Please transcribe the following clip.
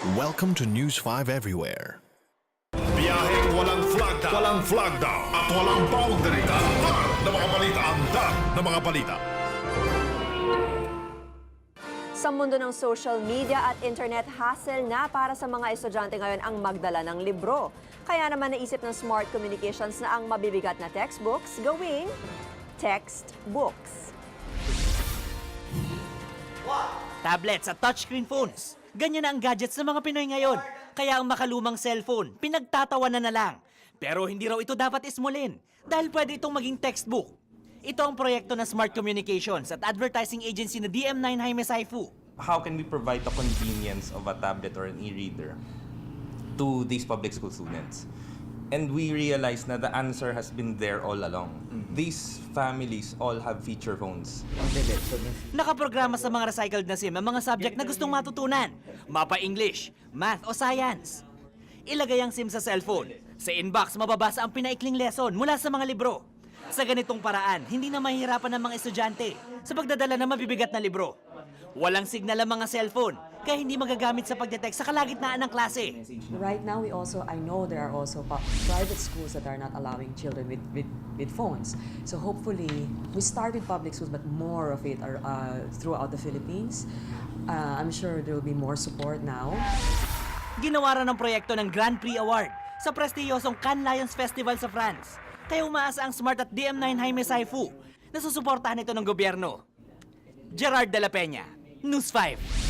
Welcome to News 5 Everywhere. Biyaheng walang flagda, walang flagda, at walang boundary. Antar na mga balita, antar na mga balita. Sa mundo ng social media at internet, hassle na para sa mga estudyante ngayon ang magdala ng libro. Kaya naman naisip ng Smart Communications na ang mabibigat na textbooks gawing textbooks. Tablets at touchscreen phones. Ganyan na ang gadgets ng mga Pinoy ngayon. Kaya ang makalumang cellphone, pinagtatawanan na lang. Pero hindi raw ito dapat ismulin dahil pwede itong maging textbook. Ito ang proyekto ng Smart Communications at advertising agency na DM9 Jaime Saifu. how can we provide the convenience of a tablet or an e-reader to these public school students? And we realized na the answer has been there all along. These families all have feature phones. Nakaprograma sa mga recycled na SIM ang mga subject na gustong matutunan. Mapa English, Math o Science. Ilagay ang SIM sa cellphone. Sa inbox, mababasa ang pinaikling lesson mula sa mga libro. Sa ganitong paraan, hindi na mahihirapan ng mga estudyante sa pagdadala ng mabibigat na libro. Walang signal ang mga cellphone, kaya hindi magagamit sa pagdetect sa kalagitnaan ng klase. Right now, we also I know there are also private schools that are not allowing children with, with, with phones. So hopefully, we start with public schools, but more of it are uh, throughout the Philippines. Uh, I'm sure there will be more support now. Ginawa rin ng proyekto ng Grand Prix Award sa prestiyosong Cannes Lions Festival sa France. Kaya umaasa ang Smart at DM9 Jaime Saifu na susuportahan ito ng gobyerno. Gerard de la Peña, News 5.